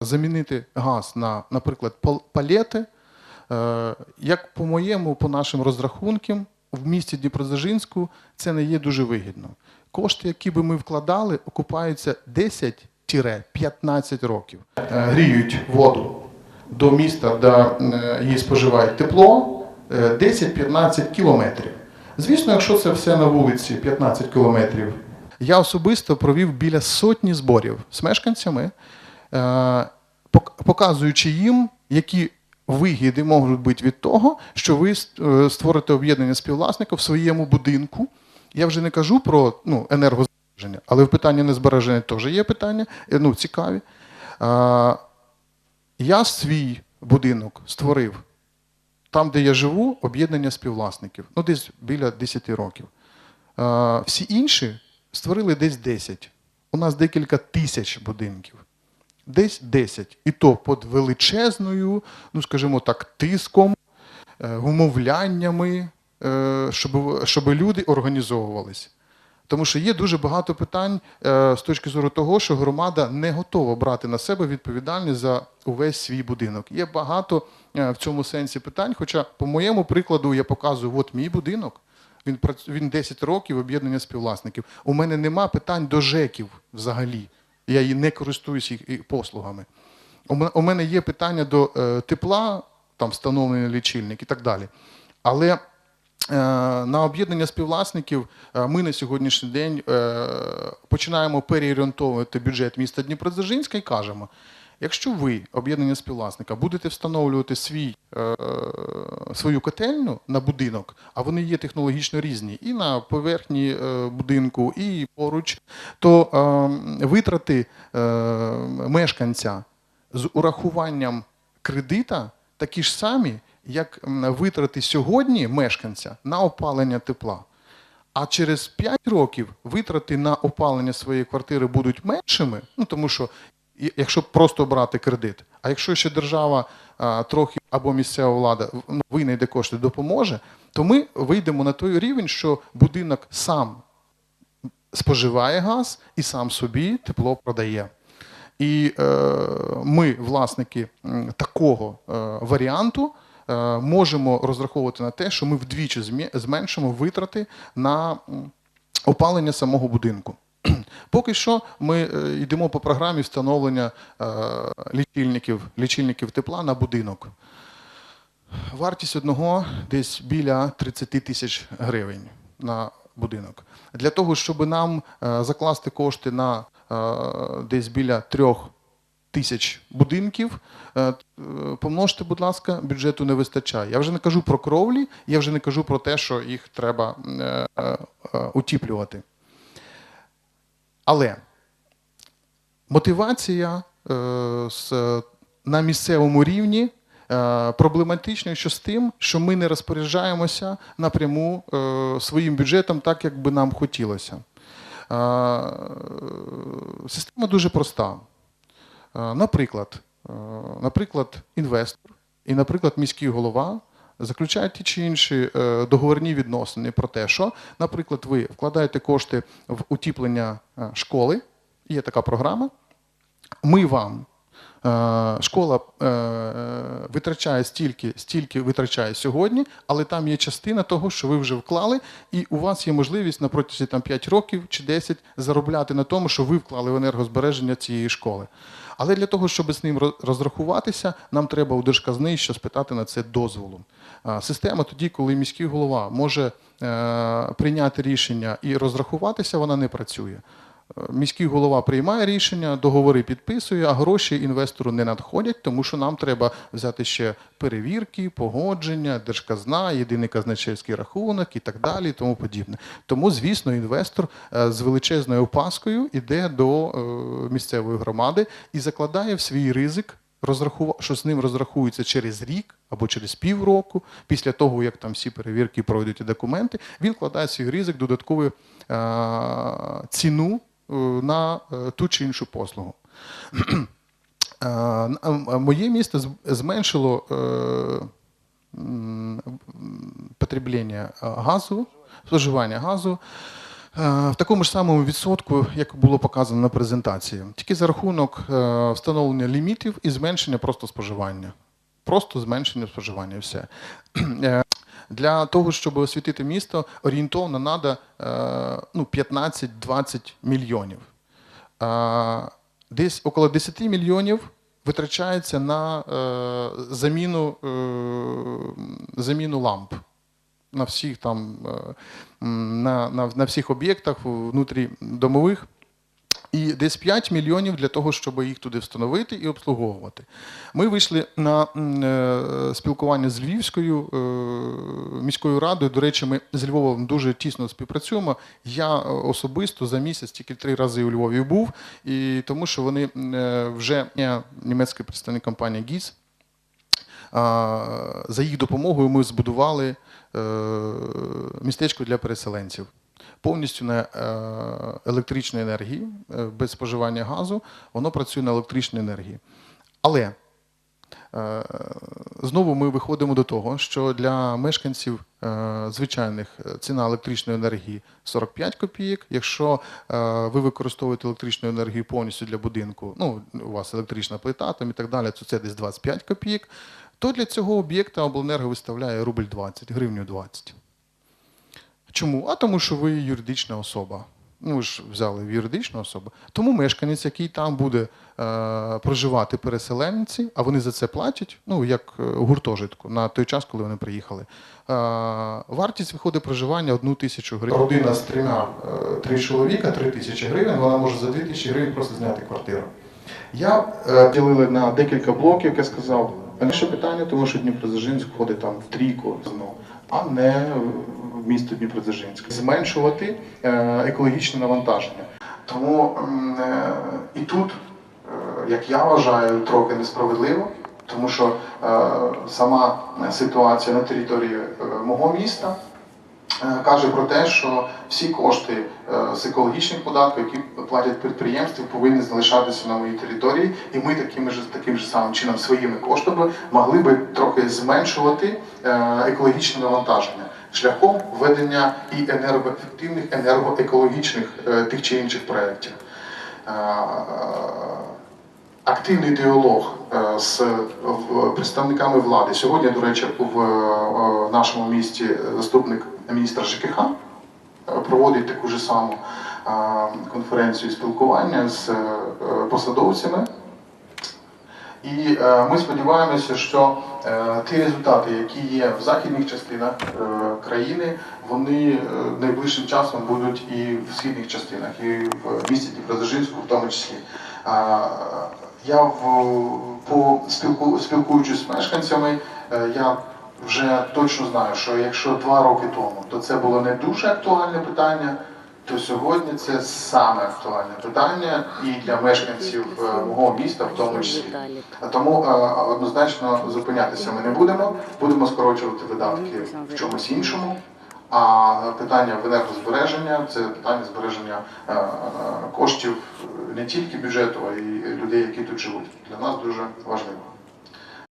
замінити газ на, наприклад, пал- палети. Е, Як по моєму, по нашим розрахункам, в місті Дніпродзержинську це не є дуже вигідно. Кошти, які би ми вкладали, окупаються 10-15 років. Е, Гріють воду до міста, де е, її споживають тепло, е, 10-15 кілометрів. Звісно, якщо це все на вулиці 15 кілометрів. Я особисто провів біля сотні зборів з мешканцями, показуючи їм, які вигіди можуть бути від того, що ви е, створите об'єднання співвласників в своєму будинку. Я вже не кажу про ну, енергозбереження, але в питанні незбереження теж є питання, е, ну, цікаві. Е, Я свій будинок створив там, де я живу, об'єднання співвласників, ну десь біля 10 років. Е, Всі інші створили десь 10. У нас декілька тисяч будинків. Десь 10. І то під величезною, ну скажімо так, тиском, е, вмовляннями, е, щоб, щоб люди організовувались. Тому що є дуже багато питань е, з точки зору того, що громада не готова брати на себе відповідальність за увесь свій будинок. Є багато е, в цьому сенсі питань. Хоча, по моєму прикладу, я показую, от мій будинок, він, він 10 років об'єднання співвласників. У мене нема питань до ЖЕКів взагалі. Я її не користуюсь їх послугами. У мене, є питання до е, тепла, там встановлений лічильник і так далі. Але Е, На об'єднання співвласників е, ми на сьогоднішній день починаємо переорієнтовувати бюджет міста Дніпродзержинська і кажемо, якщо ви, об'єднання співвласника, будете встановлювати свій, е, свою котельню на будинок, а вони є технологічно різні, і на поверхні е, будинку, і поруч, то е, витрати е, мешканця з урахуванням кредита такі ж самі, як витрати сьогодні мешканця на опалення тепла. А через 5 років витрати на опалення своєї квартири будуть меншими, ну тому що якщо просто брати кредит, а якщо ще держава трохи або місцева влада ну, винайде кошти допоможе, то ми вийдемо на той рівень, що будинок сам споживає газ і сам собі тепло продає. І е, ми, власники такого е, варіанту, е, можемо розраховувати на те, що ми вдвічі зменшимо витрати на опалення самого будинку. Поки що ми е, йдемо по програмі встановлення е, лічильників, лічильників тепла на будинок. Вартість одного десь біля 30 тисяч гривень на будинок. Для того, щоб нам е, закласти кошти на десь біля трьох тисяч будинків, помножте, будь ласка, бюджету не вистачає. Я вже не кажу про кровлі, я вже не кажу про те, що їх треба утіплювати. Але мотивація е, на місцевому рівні е, проблематична що з тим, що ми не розпоряджаємося напряму е, своїм бюджетом так, як би нам хотілося. Система дуже проста. Наприклад, наприклад, інвестор і, наприклад, міський голова заключають ті чи інші е, договорні відносини про те, що, наприклад, ви вкладаєте кошти в утіплення е, школи, є така програма. Ми вам. Е, Школа е, витрачає стільки, стільки витрачає сьогодні, але там є частина того, що ви вже вклали, і у вас є можливість на протязі там 5 років чи 10 заробляти на тому, що ви вклали в енергозбереження цієї школи. Але для того, щоб з ним розрахуватися, нам треба у держказни що спитати на це дозволу. Система тоді, коли міський голова може е, прийняти рішення і розрахуватися, вона не працює. Міський голова приймає рішення, договори підписує, а гроші інвестору не надходять, тому що нам треба взяти ще перевірки, погодження, держказна, єдиний казначейський рахунок і так далі, і тому подібне. Тому, звісно, інвестор е, з величезною опаскою йде до е, місцевої громади і закладає в свій ризик. що з ним розрахуються через рік або через півроку, після того, як там всі перевірки пройдуть і документи, він вкладає свій ризик додаткову е, ціну на е, ту чи іншу послугу. Е, Моє місто зменшило е, потреблення е, газу, споживання газу Е, В такому ж самому відсотку, як було показано на презентації, тільки за рахунок е, встановлення лімітів і зменшення просто споживання. Просто зменшення споживання, все. Для того, щоб освітити місто, орієнтовно треба ну, 15-20 мільйонів. Е, Десь около 10 мільйонів витрачається на е, заміну, е, заміну ламп на всіх там на, на, на всіх об'єктах внутрі домових. І десь 5 мільйонів для того, щоб їх туди встановити і обслуговувати. Ми вийшли на е, спілкування з Львівською е, міською радою. До речі, ми з Львовом дуже тісно співпрацюємо. Я е, особисто за місяць тільки три рази у Львові був, і тому що вони вже я німецький представник компанії ГІС. За їх допомогою ми збудували містечко для переселенців. Повністю на е, електричній енергії, е, без споживання газу, воно працює на електричній енергії. Але е, знову ми виходимо до того, що для мешканців звичайних ціна електричної енергії 45 копійок. Якщо ви використовуєте електричну енергію повністю для будинку, ну у вас електрична плита там і так далі, то це десь 25 копійок, то для цього об'єкта обленерго виставляє рубль 20, гривню 20. Чому? А тому, що ви юридична особа. Ну, ви ж взяли в юридичну особу. Тому мешканець, який там буде е, проживати переселенці, а вони за це платять, ну як е, гуртожитку на той час, коли вони приїхали. Е, вартість виходить проживання одну тисячу гривень. Родина з трьома е, три чоловіка, три тисячі гривень. Вона може за дві тисячі гривень просто зняти квартиру. Я е, ділили на декілька блоків, як я сказав. Перше питання, тому що Дніпродзержинськ входить там в трійку, ну, а не в місто Дніпродзержинськ. Зменшувати е, екологічне навантаження. Тому е, і тут, е, як я вважаю, трохи несправедливо, тому що сама ситуація на території мого міста каже про те, що всі кошти з екологічних податків, які платять підприємства, повинні залишатися на моїй території, і ми таким же таким же самим чином своїми коштами могли би трохи зменшувати екологічне навантаження шляхом введення і енергоефективних, енергоекологічних е, тих чи інших проєктів. Е, Активний діалог е, з представниками влади. Сьогодні, до речі, в нашому місті заступник міністра ЖКХ проводить таку ж саму конференцію спілкування з посадовцями. І е, ми сподіваємося, що е, ті результати, які є в західних частинах е, країни, вони найближчим часом будуть і в східних частинах, і в місті Дніпродзержинську в тому числі. Я в, по спілку, спілкуючись з мешканцями, я вже точно знаю, що якщо два роки тому, то це було не дуже актуальне питання, то сьогодні це саме актуальне питання і для мешканців е, мого міста, в тому числі. Тому е, однозначно зупинятися ми не будемо, будемо скорочувати видатки в чомусь іншому. А питання в енергозбереження це питання збереження е, коштів не тільки бюджету, а й людей, які тут живуть. Для нас дуже важливо.